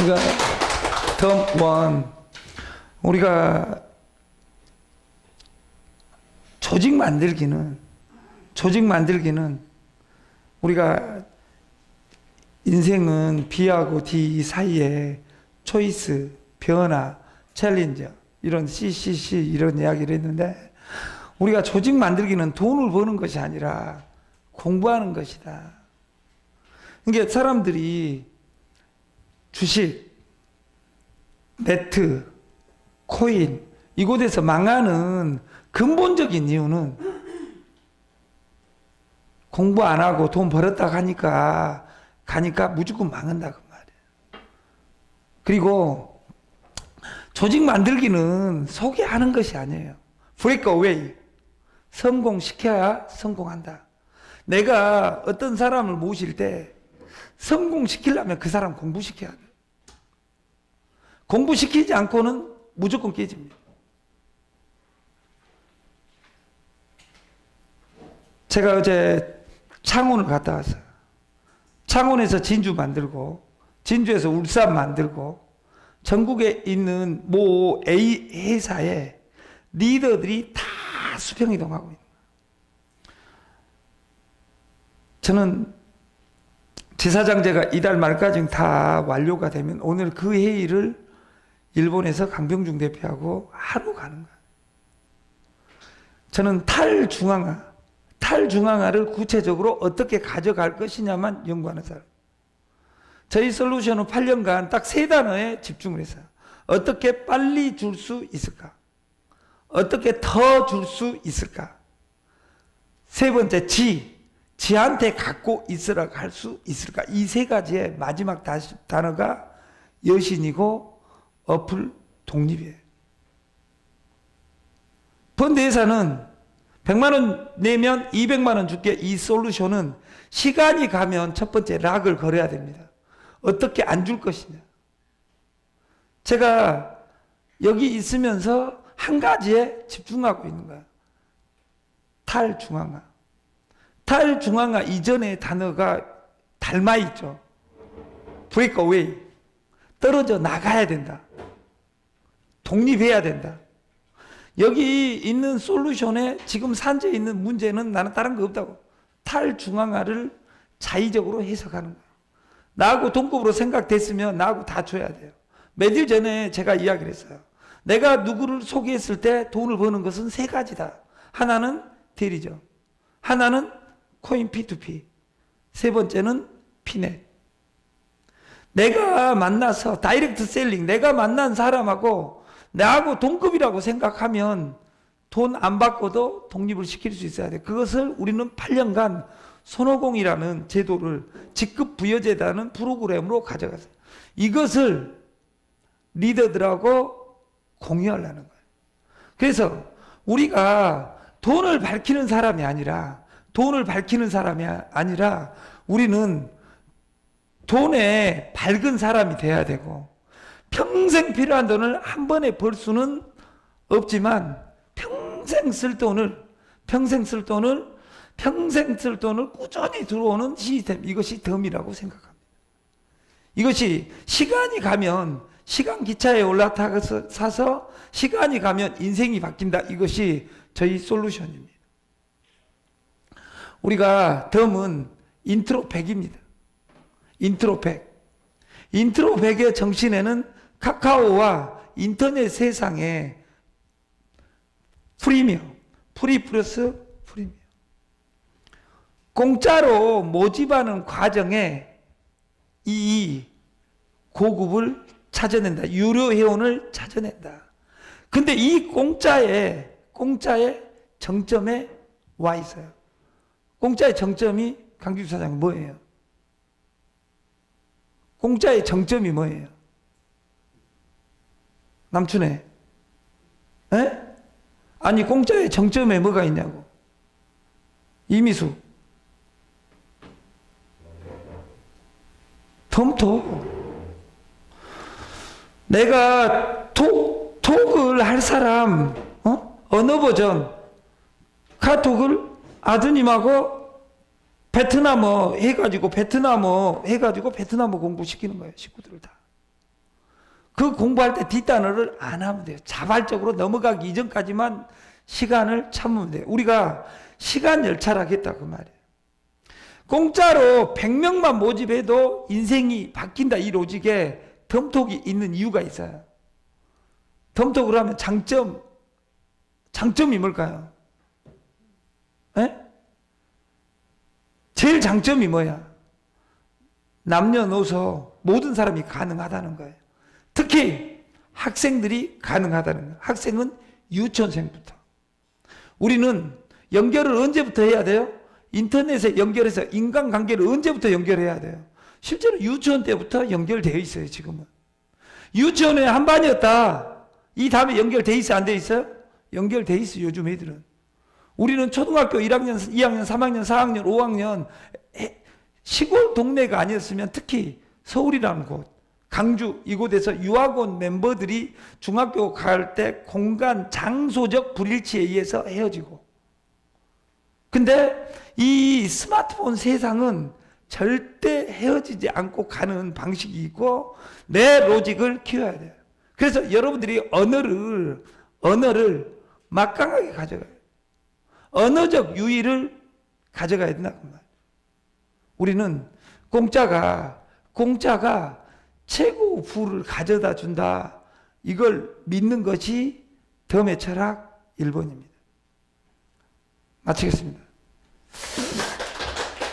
그러니까 덤 원. 우리가 조직 만들기는 조직 만들기는 우리가 인생은 B하고 D 사이에 초이스, 변화, 챌린저 이런 CCC 이런 이야기를 했는데 우리가 조직 만들기는 돈을 버는 것이 아니라 공부하는 것이다. 그러니까 사람들이 주식, 네트, 코인 이곳에서 망하는 근본적인 이유는 공부 안 하고 돈 벌었다 가니까 가니까 무조건 망한다 그 말이에요. 그리고 조직 만들기는 소개하는 것이 아니에요. break away. 성공시켜야 성공한다. 내가 어떤 사람을 모실 때 성공시키려면 그 사람 공부시켜야 돼. 공부시키지 않고는 무조건 깨집니다. 제가 어제 창원을 갔다 왔어요. 창원에서 진주 만들고, 진주에서 울산 만들고, 전국에 있는 모 A 회사에 리더들이 다 수평 이동하고 있는. 저는 지사장제가 이달 말까지 다 완료가 되면 오늘 그 회의를 일본에서 강병중 대표하고 하루 가는 거예요. 저는 탈중앙화, 탈중앙화를 구체적으로 어떻게 가져갈 것이냐만 연구하는 사람. 저희 솔루션은 8년간 딱 세 단어에 집중을 했어요. 어떻게 빨리 줄 수 있을까? 어떻게 더 줄 수 있을까? 세 번째, 지. 지한테 갖고 있으라 할 수 있을까? 이 세 가지의 마지막 다시- 단어가 여신이고 어플 독립이에요. 펀드 회사는 100만 원 내면 200만 원 줄게 이 솔루션은 시간이 가면 첫 번째 락을 걸어야 됩니다. 어떻게 안 줄 것이냐. 제가 여기 있으면서 한 가지에 집중하고 있는 거야. 탈중앙화. 탈중앙화 이전의 단어가 닮아 있죠. break away. 떨어져 나가야 된다. 독립해야 된다. 여기 있는 솔루션에 지금 산재에 있는 문제는 나는 다른 거 없다고. 탈중앙화를 자의적으로 해석하는 거야. 나하고 동급으로 생각됐으면 나하고 다 줘야 돼요. 며칠 전에 제가 이야기를 했어요. 내가 누구를 소개했을 때 돈을 버는 것은 세 가지다. 하나는 대리죠. 하나는 코인 P2P. 세 번째는 피넷. 내가 만나서 다이렉트 셀링, 내가 만난 사람하고 나하고 동급이라고 생각하면 돈 안 받고도 독립을 시킬 수 있어야 돼. 그것을 우리는 8년간 손오공이라는 제도를 직급 부여제다는 프로그램으로 가져갔어요. 이것을 리더들하고 공유하려는 거예요. 그래서 우리가 돈을 밝히는 사람이 아니라 돈을 밝히는 사람이 아니라 우리는 돈에 밝은 사람이 돼야 되고 평생 필요한 돈을 한 번에 벌 수는 없지만 평생 쓸 돈을 평생 쓸 돈을 평생 쓸 돈을 꾸준히 들어오는 시스템 이것이 덤이라고 생각합니다. 이것이 시간이 가면 시간 기차에 올라타서 사서 시간이 가면 인생이 바뀐다. 이것이 저희 솔루션입니다. 우리가 덤은 인트로팩입니다. 인트로팩. 인트로팩의 정신에는 카카오와 인터넷 세상에 프리미엄, 프리 플러스 프리미엄. 공짜로 모집하는 과정에 이 고급을 찾아낸다. 유료 회원을 찾아낸다. 근데 이 공짜에, 공짜의 정점에 와 있어요. 공짜의 정점이 강규 사장 뭐예요? 공짜의 정점이 뭐예요? 남춘에. 에? 아니, 공짜의 정점에 뭐가 있냐고. 이미수. 덤토. 내가 톡, 톡을 할 사람, 어? 언어 버전, 카톡을 아드님하고 베트남어 해가지고 베트남어 해가지고 베트남어 공부시키는 거예요. 식구들을 다. 그 공부할 때 뒷단어를 안 하면 돼요. 자발적으로 넘어가기 이전까지만 시간을 참으면 돼요. 우리가 시간 열차라겠다 그 말이에요. 공짜로 100명만 모집해도 인생이 바뀐다 이 로직에 덤톡이 있는 이유가 있어요. 덤톡을 하면 장점, 장점이 뭘까요? 에? 제일 장점이 뭐야? 남녀노소 모든 사람이 가능하다는 거예요. 특히 학생들이 가능하다는 거예요. 학생은 유치원생부터. 우리는 연결을 언제부터 해야 돼요? 인터넷에 연결해서 인간관계를 언제부터 연결해야 돼요? 실제로 유치원 때부터 연결되어 있어요, 지금은. 유치원에 한 반이었다. 이 다음에 연결돼 있어, 안 돼 있어요? 연결돼 있어, 요즘 애들은. 우리는 초등학교 1학년, 2학년, 3학년, 4학년, 5학년, 시골 동네가 아니었으면 특히 서울이라는 곳, 강주 이곳에서 유학원 멤버들이 중학교 갈 때 공간 장소적 불일치에 의해서 헤어지고 근데 이 스마트폰 세상은 절대 헤어지지 않고 가는 방식이 있고 내 로직을 키워야 돼요. 그래서 여러분들이 언어를 언어를 막강하게 가져가요. 언어적 유의를 가져가야 된다 그 말. 우리는 공짜가 공짜가 최고 부를 가져다 준다. 이걸 믿는 것이 덤의 철학 1번입니다. 마치겠습니다.